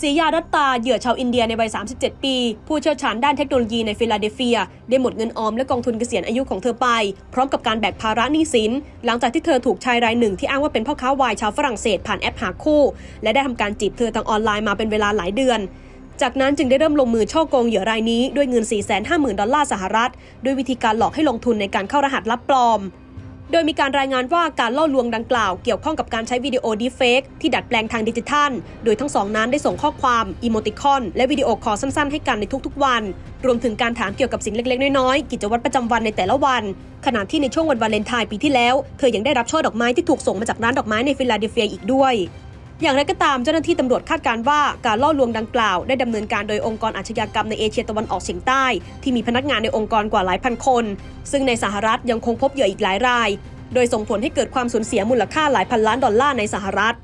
ศรียารัตตาเหยื่อชาวอินเดียในวัย 37 ปี ผู้เชี่ยวชาญด้านเทคโนโลยีในฟิลาเดลเฟีย ได้หมดเงินออมและกองทุนเกษียณอายุของเธอไป พร้อมกับการแบกภาระหนี้สิน หลังจากที่เธอถูกชายรายหนึ่งที่อ้างว่าเป็นพ่อค้าวายชาวฝรั่งเศสผ่านแอปหาคู่ และได้ทำการจีบเธอทางออนไลน์มาเป็นเวลาหลายเดือนจากนั้นจึงได้เริ่มลงมือช่อโกงเหยื่อรายนี้ด้วยเงิน 450,000 ดอลลาร์สหรัฐ ด้วยวิธีการหลอกให้ลงทุนในการเข้ารหัสลับปลอม โดยมีการรายงานว่าการล่อลวงดังกล่าวเกี่ยวข้องกับการใช้วิดีโอดีเฟกที่ดัดแปลงทางดิจิทัล โดยทั้งสองนั้นได้ส่งข้อความอีโมติคอน และวิดีโอคอลสั้นๆ ให้กันในทุกๆวัน รวมถึงการถามเกี่ยวกับสิ่งเล็กๆ น้อยๆ กิจวัตรประจำวันในแต่ละวัน ขณะที่ในช่วงวันวาเลนไทน์ปีที่แล้ว เธอยังได้รับช่อดอกไม้ที่ถูกส่งมาจากร้านดอกไม้ในฟิลาเดลเฟียอีกด้วย อย่างไรก็ตามเจ้าหน้าที่ตำรวจคาดการว่าการล่อลวงดังกล่าวได้ดำเนินการโดยองค์กรอาชญากรรมในเอเชียตะวันออกเฉียงใต้ ที่มีพนักงานในองค์กรกว่าหลายพันคน ซึ่งในสหรัฐยังคงพบเหยื่ออีกหลายราย โดยส่งผลให้เกิดความสูญเสียมูลค่าหลายพันล้านดอลลาร์ในสหรัฐ